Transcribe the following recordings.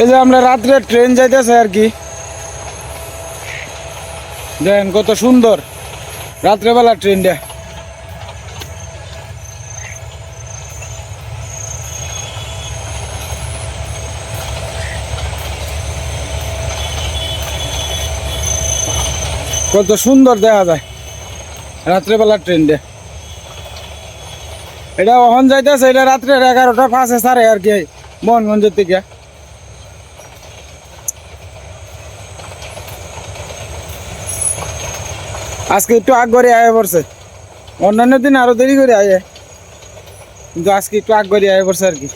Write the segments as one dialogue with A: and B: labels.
A: এই যে আমরা রাত্রে ট্রেন যাইতেছে আর কি। দেখেন কত সুন্দর রাত্রেবেলা ট্রেনটা কত সুন্দর দেখা যায় রাত্রেবেলা ট্রেনটা এটা ওখান যাইতেছে, এটা রাত্রে এগারোটা, পাঁচে সারে আর কি, মোহনগঞ্জের থেকে আজকে একটু আগ করে আয় পড়ছে। অন্যান্য দিন আরও দেরি করে আয়। কিন্তু আজকে একটু আগ করে আয় পড়ছে আর কি।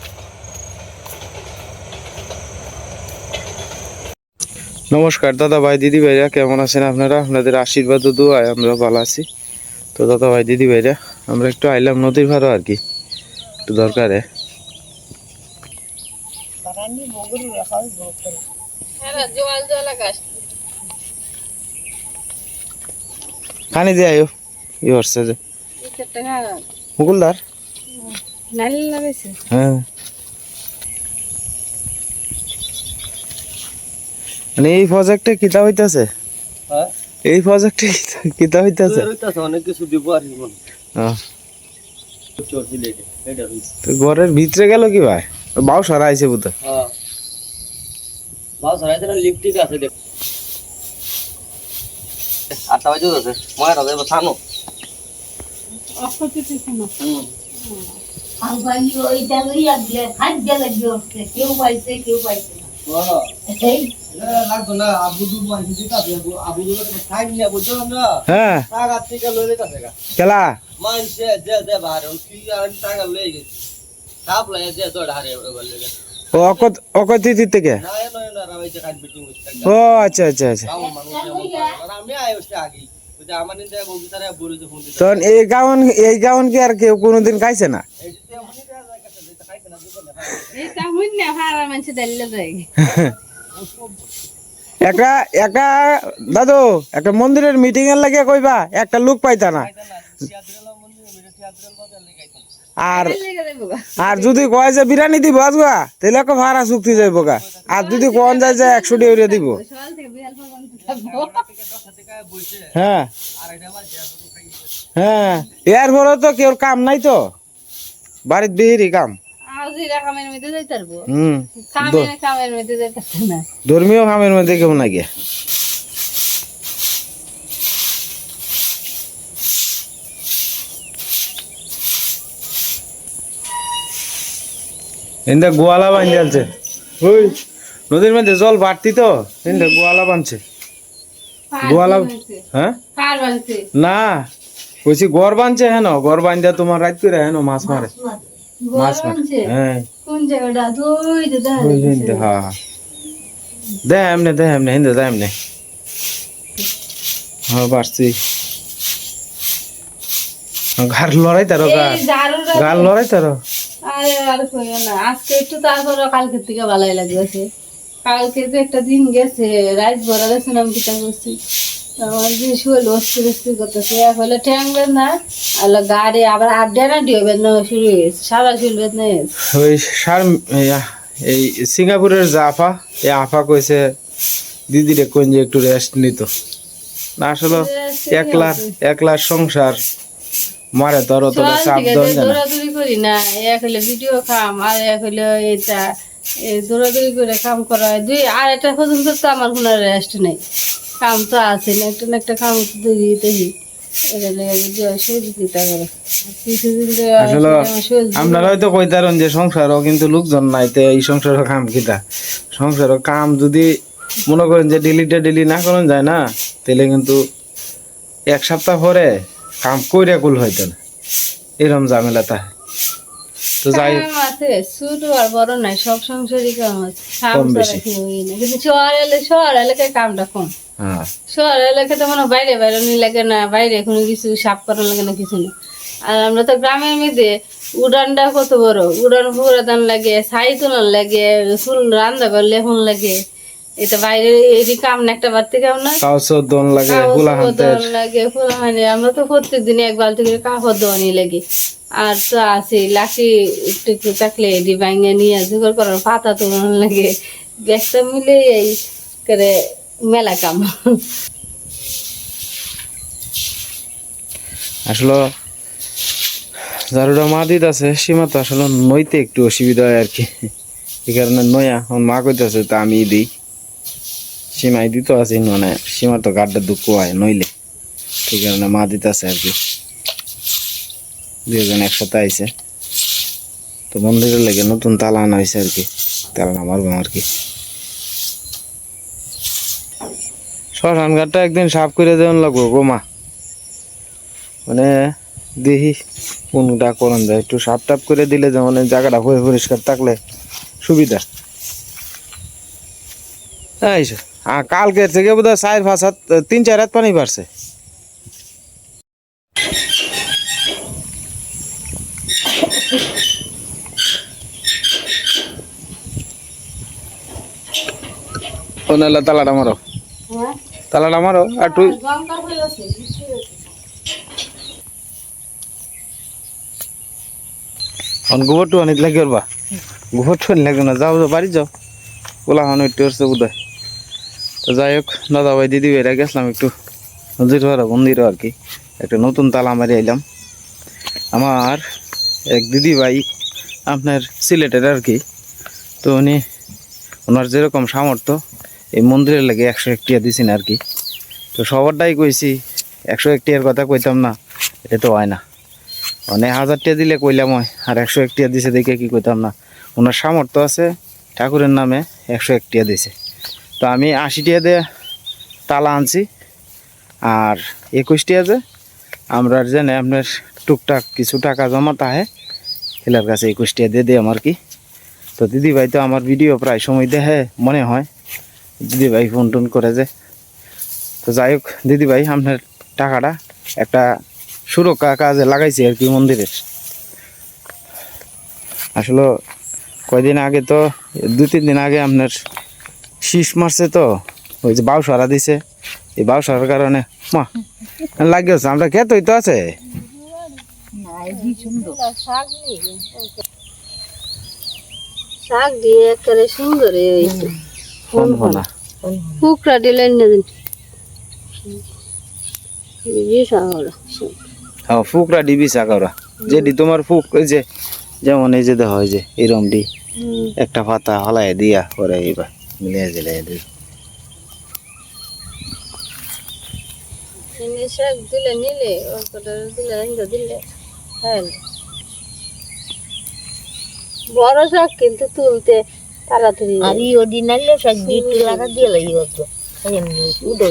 A: নমস্কার দাদা ভাই দিদি ভাইরা কেমন আছেন আপনারা? আপনাদের আশীর্বাদ ও দোয়ায় আমরা ভালো আছি। তো দাদা ভাই দিদি ভাইরা আমরা একটু আইলাম নদীর ভাড়া আর কি। একটু দরকারে।
B: জল জল আকাশ।
A: খানি দিয়ে আয়ো। ই হচ্ছে যে। মুকুলদার? হ্যাঁ। মানে এই প্রজেক্টে কিতা হইতাছে?
C: হ্যাঁ?
A: এই প্রজেক্টে কিতা হইতাছে?
C: অনেক কিছু দিব আর কি
A: তো ঘরের ভিতরে গেল কি ভাই? বাউ সারা আইছে বুঝতে
C: রাইতে না লিপটিক আছে দেখ। আটটা বাজে আছে মায়ের হবে থানো হুম
D: আলবানি ওইটা লইয়া দিলে খাদ্য লাগি উঠছে কেউ পাইছে কেউ পাইছে না। এই
C: লাগতো না আবু দু মাই দিতে আছে আবু দু খাই নিয়ে বুঝছ না। টাকা থেকে লই লেতাছে গা।
A: খেলা
C: মানছে যে যে কি টাকা লই গেছে। সাপ লই যে দড় হারে গলে গেছে।
A: ও অকত অকত থেকে? ও আচ্ছা আচ্ছা আচ্ছা। তখন এই এই আর কেউ কোনোদিন না? দাদু, একটা মন্দিরের মিটিং এর লাগে কইবা, একটা লোক পাইতা না। আর আর যদি কয় যে বিরিয়ানি দিব আজগা তাহলে একটা ভাড়া চুক্তি যাইব গা। আর যদি কোন যায় যে একশো ডিউরে দিব। হ্যাঁ। হ্যাঁ। এরপরে তো কেউ কাম নাই তো। বাড়ির বিহিরি কাম।
B: আজ এরা কামের মধ্যে যাইতে
A: হুম।
B: কামের কামের মধ্যে যাইতে না।
A: ধর্মীয় কামের মধ্যে কেউ না গিয়া এনটা গোয়ালা বান যাচ্ছে ওই। নদীর মধ্যে জল বাড়তি তো এনটা গোয়ালা বানছে। গোয়ালা হ্যাঁ? না কইছি গড় বানছে হেন গড় বান্ধা তোমার রাত করে হেন মাছ মারে। মাছ মারে। হ্যাঁ।
B: কোন জায়গাটা?
A: হ্যাঁ হ্যাঁ। দে এমনে দে এমনে হিন্দে দে এমনে হ্যাঁ পারছি গার লড়াই তারো গাল লড়াই তারো।
B: আরে আর কইও না আজকে একটু তারপরে কালকে থেকে ভালোই লাগছে কালকে যে একটা দিন গেছে রাত ভরা গেছে আমি কিতা করছি। আমার যে শরীর অস্থির অস্থির করতেছে এক হলে বেদনা আর গাড়ি আবার আড্ডা না ডিও বেদনা শুরু হয়েছে সারা শরীর বেদনা হয়েছে।
A: ওই সার এই সিঙ্গাপুরের যে আফা এই আফা কইছে দিদিরে কোন যে একটু রেস্ট নিত? না আসলে একলার একলার সংসার। মারে তোর
B: সকাল
A: চাপ যায় না।
B: দৌড়াদৌড়ি করি না এক হলে ভিডিও কাম আর এক হলে এটা দৌড়াদৌড়ি করে কাম করা দুই আর এটা পর্যন্ত তো আমার কোনো রেস্ট নেই। কাম তো আছে না একটা না। একটা কাম তো দিতেই
A: আপনারা হয়তো কইতারেন যে সংসারও কিন্তু লোকজন নাই তো এই কাম কিতা? সংসারের কাম যদি মনে করেন যে ডেলিটা ডেলি না করেন যায় না তাহলে কিন্তু এক সপ্তাহ পরে কাম কইরা কুল হইতো না। এরম ঝামেলা তা। তো যাই
B: আছে ছোট আর বড় নাই সব সংসারই কাম আছে। কাম
A: বেশি।
B: কি হই না কিন্তু শহর এলে শহর এলাকায় কামটা কম?
A: হ্যাঁ।
B: শহর এলাকায় তো মনে বাইরে লাগে না বাইরে কোনো কিছু সাফ করানো লাগে না কিছু না। আর আমরা তো গ্রামের উড়ানটা কত বড়। উড়ান ফুরাদান লাগে ছাই তোলার লাগে চুল রান্না করলে এখন লাগে। এটা বাইরে এই কাম না একটা বাড়তে কাম না?
A: কাউসর দন লাগে গুলা হানতে।
B: কাপড় লাগে ফুল মানে আমরা তো প্রত্যেক দিনে এক বালতি করে কাপড় দোয়ানি লাগে। আর তো আছে লাঠি একটু থাকলে এটি ভাঙে নিয়ে জোগাড় করার পাতা তো লাগে। ব্যাগটা মিলে এই করে মেলা কাম।
A: আসলে ঝাড়ুটা মা দিতে আছে সীমা তো আসলে নইতে একটু অসুবিধা হয় আর কি। এই কারণে নয়া মা কইতেছে তা আমি দিই। সীমাই দিত আছে মানে সীমা তো গাড্ডা দুঃখ হয় নইলে। সেই কারণে মা দিতে আছে আর কি। দুজন একসাথে আইছে। তো মন্দিরের লেগে নতুন তালা আনা হয়েছে আর কি। তালা মারবো আর কি। শ্মশান ঘাটটা একদিন সাফ করে দেওয়ান লাগবো গো মা। মানে দেখি কোনটা করন যায়, একটু সাপ টাপ করে দিলে যেমন এই জায়গাটা হয়ে পরিষ্কার থাকলে সুবিধা। এই আ, কালকের থেকে বোধ হয় চার পাঁচ হাত তিন চার হাত পানি বাড়ছে। তালাটা মারো।
B: হ্যাঁ?
A: তালাটা মারো আর তুই
B: দরকার
A: এখন গোবর টু আনিত লাগে বা। গোবর টু আনি লাগবে না যাও যাও বাড়ি যাও। ওলা হন একটু বোধ তো যাই হোক দাদা ভাই দিদি ভাইরা গেছিলাম একটু নদীর পাড়া মন্দিরও আর কি। একটা নতুন তালা মারি আইলাম। আমার এক দিদি ভাই আপনার সিলেটের আর কি। তো উনি, ওনার যেরকম সামর্থ্য, এই মন্দিরের লাগে একশো একটিয়া দিছেন আর কি। তো সবারটাই কইছি, একশো একটিয়ার কথা কইতাম না এটা তো হয় না। মানে হাজার টাকা দিলে কইলাম হয়, আর একশো একটিয়া দিছে দেখে কি কইতাম না। ওনার সামর্থ্য আছে, ঠাকুরের নামে একশো একটিয়া দিছে। তো আমি আশি টাকা দিয়ে তালা আনছি। আর একুশ টাকা যে আমরা জানে আপনার টুকটাক কিছু টাকা জমা তাহে এলার কাছে একুশ টাকা দিয়ে দিই আমার কি। তো দিদি ভাই তো আমার ভিডিও প্রায় সময় দেখে মনে হয়, দিদি ভাই ফোন টোন করে যে। তো যাই হোক, দিদি ভাই, আপনার টাকাটা একটা সুরক্ষা কাজে লাগাইছি আর কি মন্দিরের। আসলে কয়দিন আগে তো দু তিন দিন আগে আপনার শীষ মারছে তো। ওই যে বাউ সারা দিছে। এই বাউ সারার কারণে মা লাগিয়েছে আমরা খেতই তো আছে।
B: শাক নেই শাক দিয়ে একেবারে সুন্দর হয়েছে কুকরা দিলেন না। দিন।
A: হ্যাঁ ফুকরা ডিবি চাকরা যেটি তোমার ফুক ওই যে যেমন এই যে হয় যে এরম ডি। একটা পাতা হলাই দিয়া পরে এইবার। মিলিয়ে দিলে
B: এদের। শাক দিলে নিলে দিলে দিলে হ্যাঁ বড় শাক কিন্তু তুলতে তাড়াতাড়ি
D: আর ই ওদি শাক দিয়ে লাগি হতো এমনি উড়ে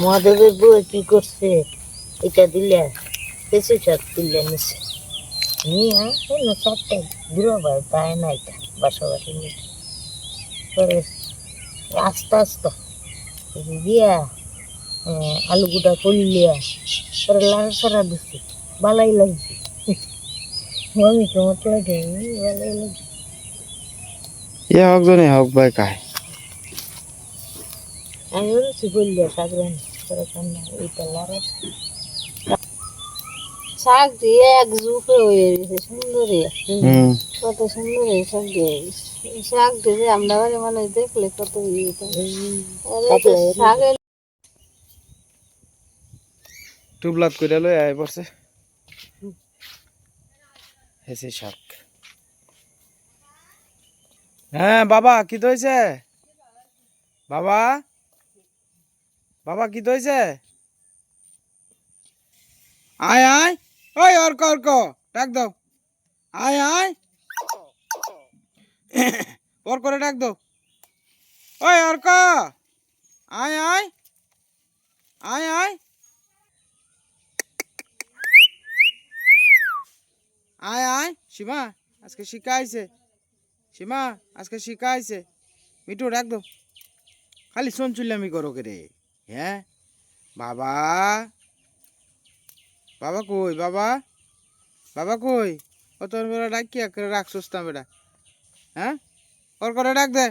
D: মহাদেবের বউ কি করছে? এটা দিলে কিছু সব তুলে নিছে। নিয়ে অন্য চারটে দূরে ভাই তাই না এটা বাসা বাসি নিয়ে। পরে আস্তে আস্তে দিয়া আলু গুটা করলিয়া পরে লাড়া সারা দিচ্ছি বালাই লাগছে। আমি কেমন লাগে ভালাই লাগছে।
A: এ হোক জনে হোক ভাই কায়।
D: আমি বলেছি বললে সাগরান করে কান্না এইটা লাড়া
B: শাক দিয়ে এক জুপে হয়ে গেছে সুন্দর
A: হুম
B: কত সুন্দর এই শাক দিয়ে এই শাক দিয়ে আমরা বাড়ি মানুষ দেখলে কত ইয়ে হতো। আরে তো শাকের
A: টুবলাত করে লই আয় পড়ছে হেসে শাক হ্যাঁ বাবা কি তো হয়েছে বাবা বাবা, কি হয়েছে আয় আয়। ওই অর্ক অর্ক, ডাক দাও। আয় আয়। ওর করে ডাক দাও। ওই অর্ক, আয় আয়। আয় আয়। আয় আয়। সীমা, আজকে শিখা আইছে। সীমা, আজকে শিখা আইছে। মিঠু, ডাক দো খালি শোন, চুল্লামি করো কে রে হ্যাঁ? বাবা? বাবা কই? বাবা? বাবা কই? ও তোর ডাক কি করে না বেটা? হ্যাঁ? ওর ডাক দে।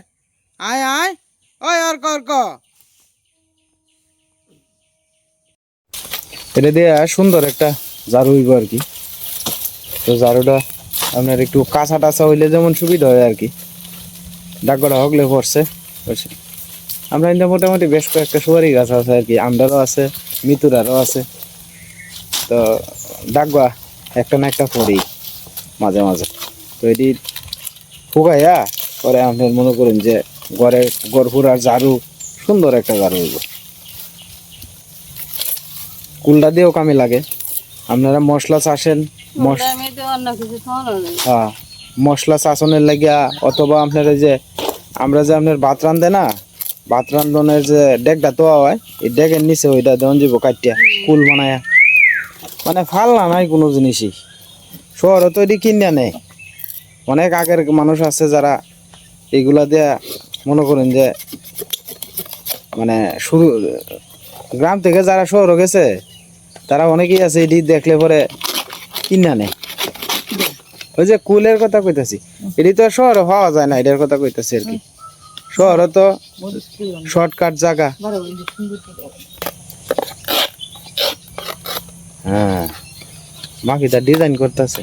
A: আয় আয়। ওই ওর কর ক। এটা দিয়ে সুন্দর একটা ঝাড়ু হইব আর কি। তো ঝাড়ুটা আপনার একটু কাঁচা টাচা হইলে যেমন সুবিধা হয় আর কি। ডাকগড়া হগলে পড়ছে। আমরা কিন্তু মোটামুটি বেশ কয়েকটা সুপারি গাছ আছে আর কি আমদারও আছে মিতুরারও আছে। তো ডাকবা একটা না একটা পড়ি মাঝে মাঝে। তো এটি ফুকাইয়া পরে আপনার মনে করেন যে ঘরে গড়ফুরার ঝাড়ু সুন্দর একটা ঝাড়ু হইব। কুলটা দিয়েও কামে লাগে। আপনারা মশলা চাষেন হ্যাঁ মশলা চাষনের লাগিয়া অথবা আপনার যে আমরা যে আপনার ভাত রান্ধে না ভাত রান্ধনের যে ডেকটা তো হয়, এই ডেকের নিচে ওইটা যাব কাটিয়া, কুল বানায়া। মানে ফাল না নাই কোনো জিনিসই। শহরে তো এটি কিনে নেয় অনেক আগের মানুষ আছে যারা এগুলা দিয়ে মনে করেন যে মানে শুরু, গ্রাম থেকে যারা শহরে গেছে, তারা অনেকেই আছে এটি দেখলে পরে কিনা নেয় ওই যে কুলের কথা কইতাছি, এটি তো শহরে হওয়া যায় না, এটার কথা কইতাছি আর কি। শহরে তো শর্টকাট জায়গা। হ্যাঁ। তার ডিজাইন করতেছে।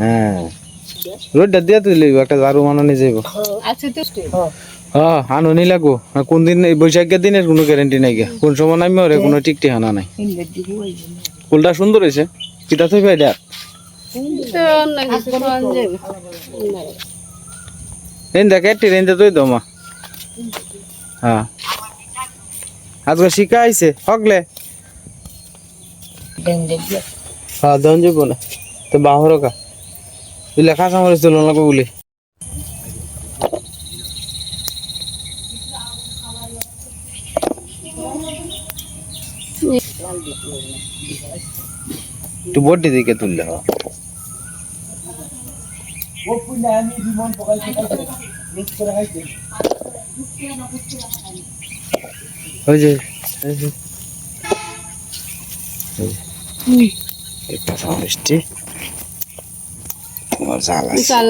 A: হ্যাঁ। রোডটা দিয়ে তুই লইব একটা ঝাড়ু মানানি যাইব।
B: আছে তো
A: হ্যাঁ আনো নি লাগবো কোন দিন বৈশাখের দিনের কোনো গ্যারেন্টি নাই গে। কোন সময় নামবে ওরে কোনো ঠিক ঠিকানা নাই। ফুলটা সুন্দর হয়েছে। কিতা থই ভাই দেখ
B: তো অন্য কিছু
A: রেন দেখ এটি রেন তুই দমা হ্যাঁ। আজকে শিখা আইছে হকলে হ্যাঁ দন যাব না তো বাহর কা তুই লেখা সামরিস তো লোন বলি। একটু বড্ডি দিকে তুললে ওই যে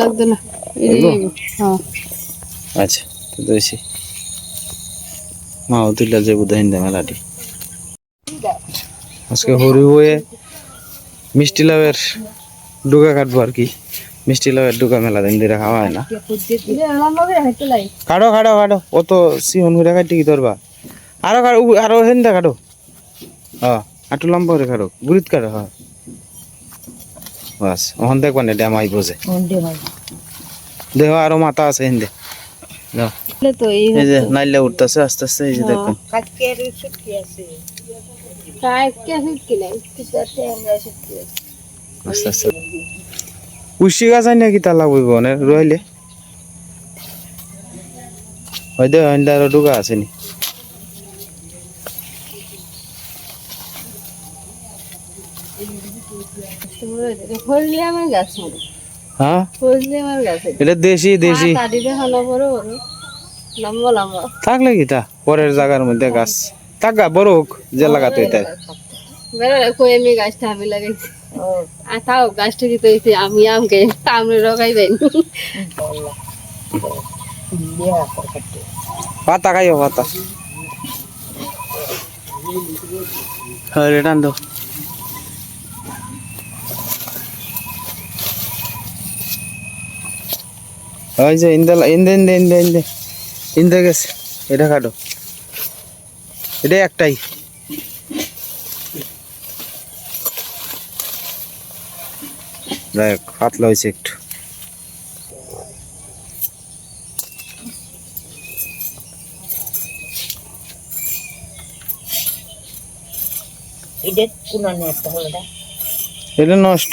B: লাগতো না। হ্যাঁ।
A: আচ্ছা তো দিয়েছি মাও তুইলা যে বুধ হিন্দা মেলাটি। আজকে হরি বয়ে মিষ্টি লাভের ডুকা কাটবো আর কি। মিষ্টি লাভের ডুকা মেলা দিন দিয়ে খাওয়া হয় না। কাটো কাটো কাটো। অত সিহন করে কাটি কি ধরবা? আরও কাটো আরও হেন্দা কাটো। হ্যাঁ আটু লম্বা করে কাটো গুড়িত কাটো হ্যাঁ বাস ওখান দেখবা না ড্যাম আই বোঝে দেহ আরও মাথা আছে হিন্দে
B: তো এই
A: যে নাইলে উঠতেছে আস্তে আস্তে এই যে দেখুন। আস্তে আস্তে। উশি গাছ আনি কি তালা বইব নে রইলে। হয় দে হয় আরও ডুগা
B: মরে
A: হ্যাঁ? দেশি দেশি।
B: কাটি দেখো না বড় বড়। লম্বা লম্বা।
A: থাকলে কি তা? পরের জায়গার মধ্যে গাছ। থাকা বড় হোক যে লাগাতে তাই
B: বেড়া কই আমি গাছটা আমি লাগাইছি। আর তাও গাছটা কি তৈছি আমি আমকে আমি রগাইবেন
A: পাতা খাইও পাতা। হ্যাঁ রে টান দাও ওই যে ইন্দে ইন্দে ইন্দে ইন্দে ইন্দে ইন্দে গেছে। এটা কাটো এটা একটাই। দেখ পাতলা হয়েছে একটু।
D: এটা
A: নষ্ট।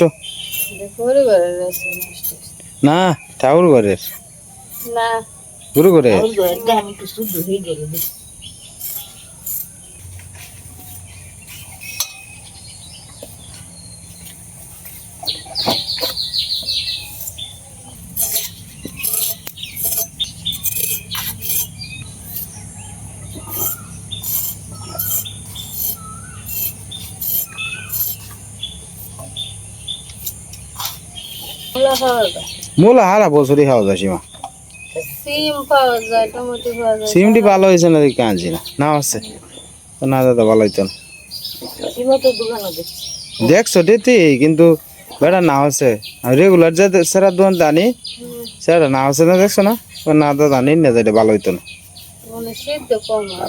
A: না ঠাকুর ঘরের
B: না
A: গুরু ঘরের
B: মূলা
A: হারা বছরই খাওয়া যায় সীমা। সিমটি ভালো হয়েছে না দেখে আনছি না না আছে। না দাদা ভালো হইতো না।
D: দেখছি
A: ঠিকই কিন্তু বেটা না আর রেগুলার যে সেরা দোকান জানি সেটা না হচ্ছে না দেখছ না? না দাদা জানি না যেটা ভালো হইতো না।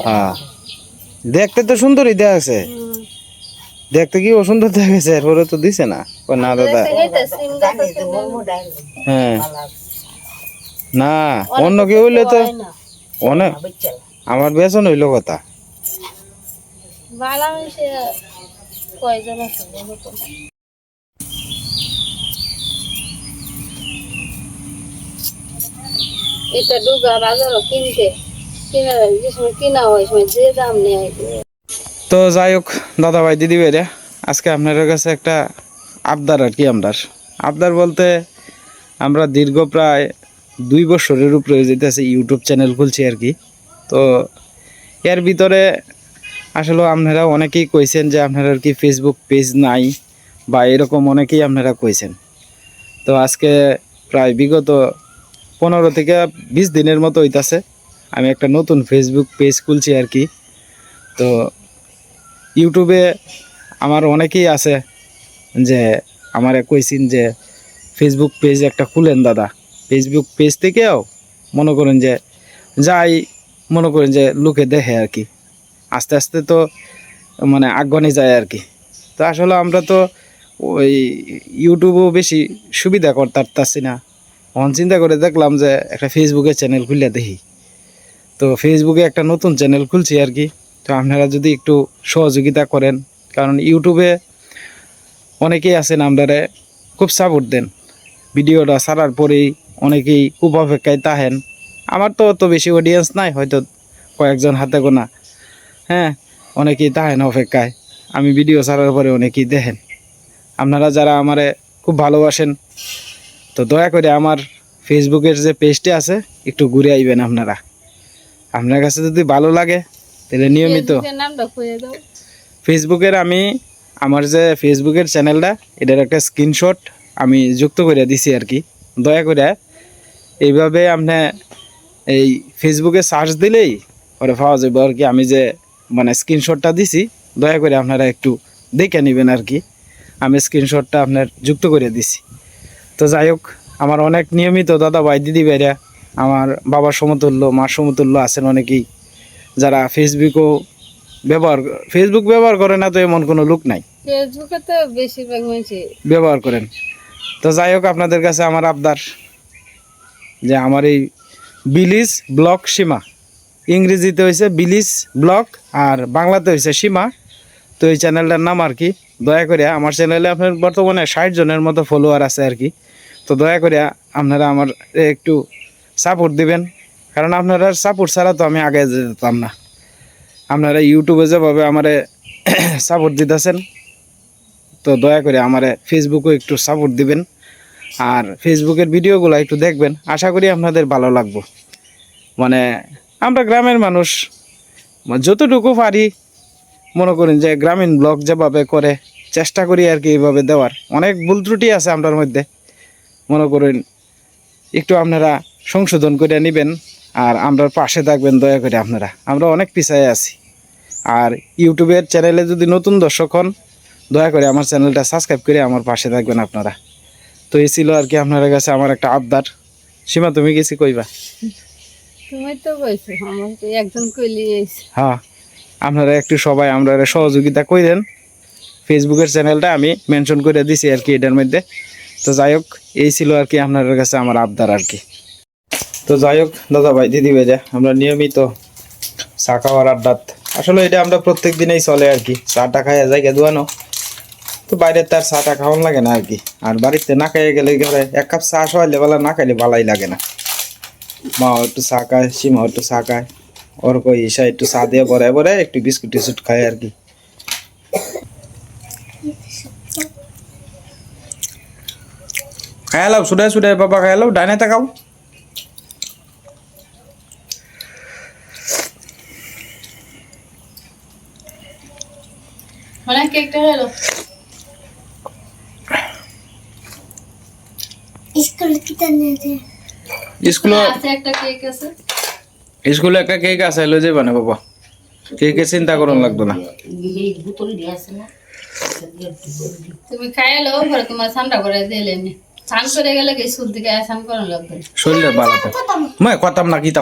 B: হয়।
A: দেখতে তো সুন্দরই আছে।
B: হুম।
A: দেখতে কি ও সুন্দর দেখা গেছে? এরপরে তো দিছে না। ও না দাদা। হ্যাঁ না অন্য কেউ হইলে তো অনেক আমার বেতন হইল কথা?
B: এটা ডুগা বাজারও কিনতে। কিনা যে সময় কিনা হয় সময় যে দাম নেয়।
A: তো যাই হোক দাদা ভাই দিদি ভাইরা আজকে আপনাদের কাছে একটা আবদার আর কি আমরা আবদার বলতে আমরা দীর্ঘ প্রায় দুই বছরের উপরে যেতেছে ইউটিউব চ্যানেল খুলছি আর কি। তো এর ভিতরে আসলে আপনারা অনেকেই কইছেন যে আপনারা আর কি ফেসবুক পেজ নাই বা এরকম অনেকেই আপনারা কইছেন। তো আজকে প্রায় বিগত পনেরো থেকে বিশ দিনের মতো হইতাছে। আমি একটা নতুন ফেসবুক পেজ খুলছি আর কি। তো ইউটিউবে আমার অনেকেই আছে যে আমারে কইছেন যে ফেসবুক পেজ একটা খুলেন দাদা। ফেসবুক পেজ থেকেও মনে করেন যে যাই মনে করেন যে লোকে দেখে আর কি। আস্তে আস্তে তো মানে আগ্রহী যায় আর কি। তো আসলে আমরা তো ওই ইউটিউবও বেশি সুবিধা করতে পারতাছি না। তখন চিন্তা করে দেখলাম যে একটা ফেসবুকে চ্যানেল খুলে দেখি। তো ফেসবুকে একটা নতুন চ্যানেল খুলছি আর কি। তো আপনারা যদি একটু সহযোগিতা করেন, কারণ ইউটিউবে অনেকেই আছেন আপনারা খুব সাপোর্ট দেন। ভিডিওটা ছাড়ার পরেই অনেকেই খুব অপেক্ষায় তাহেন আমার তো অত বেশি অডিয়েন্স নাই, হয়তো কয়েকজন হাতে গোনা। হ্যাঁ অনেকেই তাহেন অপেক্ষায়। আমি ভিডিও ছাড়ার পরে অনেকেই দেখেন। আপনারা যারা আমারে খুব ভালোবাসেন, তো দয়া করে আমার ফেসবুকের যে পেজটি আছে, একটু ঘুরে আইবেন আপনারা। আপনার কাছে যদি ভালো লাগে তাহলে নিয়মিত।
B: ফেসবুকের
A: আমি আমার যে ফেসবুকের চ্যানেলটা এটার একটা স্ক্রিনশট আমি যুক্ত করে দিছি আর কি দয়া করে এইভাবে আপনি এই ফেসবুকে সার্চ দিলেই পরে পাওয়া যাবে আর কি আমি যে মানে স্ক্রিনশটটা দিছি দয়া করে আপনারা একটু দেখে নেবেন আর কি আমি স্ক্রিনশটটা আপনার যুক্ত করে দিছি। তো যাই হোক আমার অনেক নিয়মিত দাদা ভাই দিদি ভাইরা আমার বাবার সমতুল্য মার সমতুল্য আছেন অনেকেই। যারা ফেসবুকও ব্যবহার ফেসবুক ব্যবহার করে না তো এমন কোনো লোক নাই।
B: ফেসবুকে তো বেশিরভাগ মানুষই
A: ব্যবহার করেন। তো যাই হোক আপনাদের কাছে আমার আবদার যে আমার এই বিলিজ ব্লক সীমা ইংরেজিতে হয়েছে বিলিজ ব্লক আর বাংলাতে হয়েছে সীমা। তো এই চ্যানেলটার নাম আর কি দয়া করে আমার চ্যানেলে আপনার বর্তমানে ষাট জনের মতো ফলোয়ার আছে আর কি। তো দয়া করে আপনারা আমার একটু সাপোর্ট দিবেন। কারণ আপনারা সাপোর্ট ছাড়া তো আমি আগে যেতাম না। আপনারা ইউটিউবে যেভাবে আমারে সাপোর্ট দিতেছেন, তো দয়া করে আমার ফেসবুকও একটু সাপোর্ট দিবেন আর ফেসবুকের ভিডিওগুলো একটু দেখবেন। আশা করি আপনাদের ভালো লাগবো। মানে আমরা গ্রামের মানুষ, যতটুকু পারি মনে করেন যে গ্রামীণ ব্লগ যেভাবে করে, চেষ্টা করি আর কি এইভাবে দেওয়ার। অনেক ভুল ত্রুটি আছে আপনার মধ্যে। মনে করেন একটু আপনারা সংশোধন করে নেবেন। আর আমরা পাশে থাকবেন দয়া করে আপনারা। আমরা অনেক পিছায় আছি। আর ইউটিউবের চ্যানেলে যদি নতুন দর্শক হন দয়া করে আমার চ্যানেলটা সাবস্ক্রাইব করে আমার পাশে থাকবেন আপনারা। তো এই ছিল আর কি আপনার কাছে আমার একটা আবদার। সীমা তুমি গেছি কইবা?
B: তুমি তো বলছো আমার একজন কইলি
A: হ্যাঁ আপনারা একটু সবাই আমরা সহযোগিতা করেন ফেসবুকের চ্যানেলটা আমি মেনশন করে দিছি আর কি এটার মধ্যে। তো যাই হোক এই ছিল আর কি আপনাদের কাছে আমার আবদার আর কি। তো যাই হোক দাদা ভাই দিদি ভাই আমরা নিয়মিত চা খাওয়ার আড্ডাত। আসলে এটা আমরা প্রত্যেক দিনেই চলে আর কি, চাটা খাইয়া যাই দোয়ানো। তো বাইরে তার চাটা খাওয়ান লাগে না আর কি, আর বাড়িতে না খাইয়ে গেলে ঘরে এক কাপ চা খাওয়াইলে বেলা না খাইলে ভালাই লাগে না। মা একটু চা খায় সীমা একটু চা খায়, ওর কই ঈশা একটু চা দিয়ে পরে পরে একটু বিস্কুট টিস্কুট খায় আর কি। খাই লাও সুডাই সুডাই বাবা খাই লাও, ডাইনে তাকাও।
B: কেকটা হলো?
A: স্কুলে
B: আছে একটা কেক আছে।
A: স্কুলে একটা কেক আছে লই যাবে না বাবা কেকে চিন্তা করুন লাগতো না।
B: তুমি খাইলো পরে তোমার ঠান্ডা করে দিলে নি স্নান করে গেলে কি স্কুল থেকে স্নান করানো লাগবে?
A: শরীরে ভালো মই কতাম না কি তা